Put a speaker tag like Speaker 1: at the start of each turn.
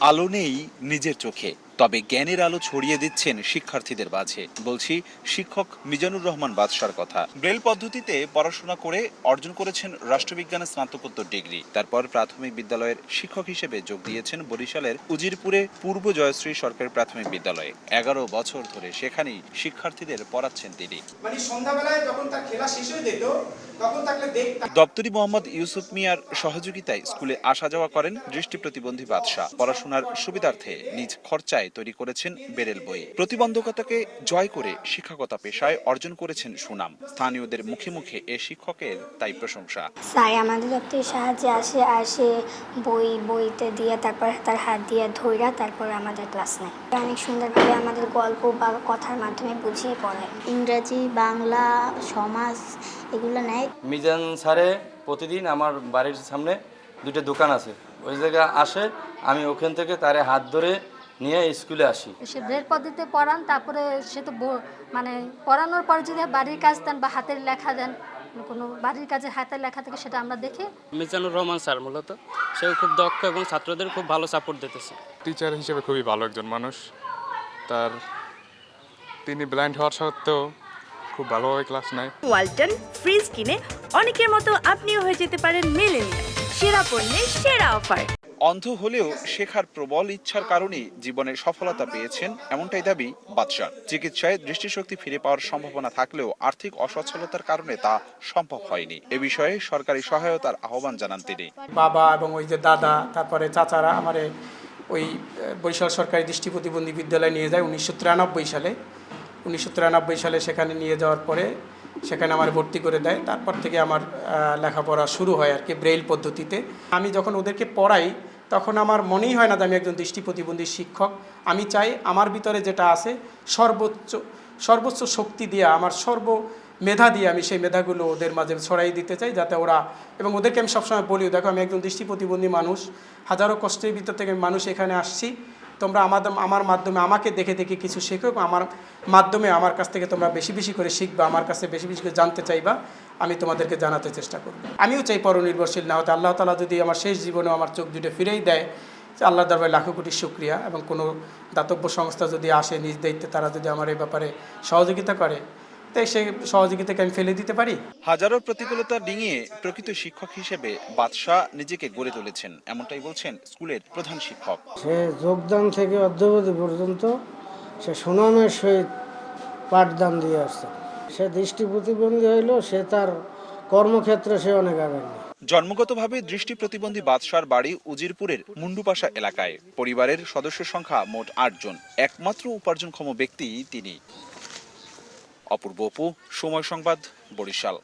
Speaker 1: আলো নেই নিজের চোখে। তবে জ্ঞানের আলো ছড়িয়ে দিচ্ছেন শিক্ষার্থীদের মাঝে। বলছি শিক্ষক মিজানুর রহমান বাদশার কথা। ব্রেল পদ্ধতিতে পড়াশোনা করে অর্জন করেছেন রাষ্ট্রবিজ্ঞানে স্নাতকোত্তর ডিগ্রি। তারপর প্রাথমিক বিদ্যালয়ের শিক্ষক হিসেবে যোগ দিয়েছেন বরিশালের উজিরপুরে পূর্ব জয়শ্রী সরকারি প্রাথমিক বিদ্যালয়ে। এগারো বছর ধরে সেখানেই শিক্ষার্থীদের পড়াচ্ছেন তিনি।
Speaker 2: মানে সন্ধ্যাবেলায় যখন তার খেলা শেষ হয়ে যেত তখন তাকে
Speaker 1: দপ্তরি মোহাম্মদ ইউসুফ মিয়ার সহযোগিতায় স্কুলে আসা যাওয়া করেন দৃষ্টি প্রতিবন্ধী বাদশাহ। পড়াশোনার সুবিধার্থে নিজ খরচায় তৈরি করেছেন বেরেল বই। প্রতিবন্ধকতাকে জয় করে শিক্ষকতা পেশায় অর্জন করেছেন সুনাম। স্থানীয়দের মুখে মুখে এ শিক্ষকের তাই প্রশংসা।
Speaker 3: স্যার আমাদের দপ্তরের সাহায্যে আসে আসে বই বইতে দিয়ে তারপর তার হাত দিয়ে ধইরা তারপর আমাদের ক্লাস নেয়। অনেক সুন্দরভাবে আমাদের গল্প বা কথার মাধ্যমে বুঝিয়ে পড়ে।
Speaker 4: ইংরাজি বাংলা সমাজ এগুলো নেয়।
Speaker 5: মিজান স্যারে প্রতিদিন আমার বাড়ির সামনে দুটো দোকান আছে। ওই জায়গায় আসে আমি ওখান থেকে তারে হাত ধরে নিয়ে স্কুলে আসি।
Speaker 6: সে ব্রেড পদ্ধতিতে পড়ান তারপরে সে তো মানে পড়ানোর পর যদি বাড়ির কাজ দেন বা হাতের লেখা দেন কোনো বাড়ির কাজে হাতের লেখা থেকে সেটা আমরা দেখি।
Speaker 7: মিজানুর রহমান স্যার মূলত সেও খুব দক্ষ এবং ছাত্রদের খুব ভালো সাপোর্ট দিতেছে।
Speaker 8: টিচার হিসেবে খুবই ভালো একজন মানুষ। তার তিনি ব্লাইন্ড হওয়ার সত্ত্বেও খুব ভালোভাবে ক্লাস নেয়।
Speaker 9: ওয়ালটন ফ্রিজ কিনে অনেকের মতো আপনিও হয়ে যেতে পারেন মেলেনিয়া সেরা পণ্যের সেরা অফার
Speaker 1: অন্ধ হলেও শেখার প্রবল ইচ্ছার কারণে জীবনে সফলতা পেয়েছেন এমনটাই দাবি বাদশার। চিকিৎসায় দৃষ্টিশক্তি ফিরে পাওয়ার সম্ভাবনা থাকলেও আর্থিক অসচ্ছলতার কারণে তা সম্ভব হয়নি। এ বিষয়ে সরকারি সহায়তার আহ্বান জানান তিনি।
Speaker 2: বাবা এবং ওই যে দাদা, তারপরে চাচারা আমারে ওই বরিশাল সরকারি দৃষ্টি প্রতিবন্ধী বিদ্যালয়ে নিয়ে যায় উনিশশো তিরানব্বই সালে। উনিশশো তিরানব্বই সালে সেখানে নিয়ে যাওয়ার পরে সেখানে আমার ভর্তি করে দেয়। তারপর থেকে আমার লেখাপড়া শুরু হয় আর কি, ব্রেইল পদ্ধতিতে। আমি যখন ওদেরকে পড়াই তখন আমার মনেই হয় না যে আমি একজন দৃষ্টি প্রতিবন্ধী শিক্ষক। আমি চাই আমার ভিতরে যেটা আছে, সর্বোচ্চ সর্বোচ্চ শক্তি দিয়ে, আমার সর্ব মেধা দিয়ে আমি সেই মেধাগুলো ওদের মাঝে ছড়াই দিতে চাই যাতে ওরা, এবং ওদেরকে আমি সবসময় বলি দেখো আমি একজন দৃষ্টি প্রতিবন্ধী মানুষ, হাজারো কষ্টের ভিতর থেকে মানুষ এখানে আসছি। তোমরা আমাদের, আমার মাধ্যমে আমাকে দেখে দেখে কিছু শেখো আমার মাধ্যমে আমার কাছ থেকে তোমরা বেশি বেশি করে শিখবা, আমার কাছে বেশি বেশি করে জানতে চাইবা, আমি তোমাদেরকে জানাতে চেষ্টা করব। আমিও চাই পরনির্ভরশীল না হতে। আল্লাহ তালা যদি আমার শেষ জীবনে আমার চোখ দুটো ফিরেই দেয় আল্লাহ দরবারে লাখো কোটি শুক্রিয়া এবং কোনো দাতব্য সংস্থা যদি আসে নিজ দায়িত্বে, তারা যদি আমার এই ব্যাপারে সহযোগিতা করে তাই সেই সহযোগিতাকে আমি ফেলে দিতে পারি?
Speaker 1: হাজারো প্রতিকূলতা ডিঙিয়ে প্রকৃত শিক্ষক হিসেবে বাদশাহ নিজেকে গড়ে তুলেছেন এমনটাই বলছেন স্কুলের প্রধান শিক্ষক।
Speaker 10: সে যোগদান থেকে অদ্যবধি পর্যন্ত সে সুনামের সহিত পাঠদান দিয়ে আসছে। সে দৃষ্টি প্রতিবন্ধী হইলেও সে তার কর্মক্ষেত্রে সে অনেক আগায়নি
Speaker 1: জন্মগতভাবে দৃষ্টি প্রতিবন্ধী বাদশার বাড়ি উজিরপুরের মুন্ডুপাশা এলাকায়। পরিবারের সদস্য সংখ্যা মোট আটজন। একমাত্র উপার্জনক্ষম ব্যক্তি তিনি। অপূর্ব অপু সময় সংবাদ বরিশাল।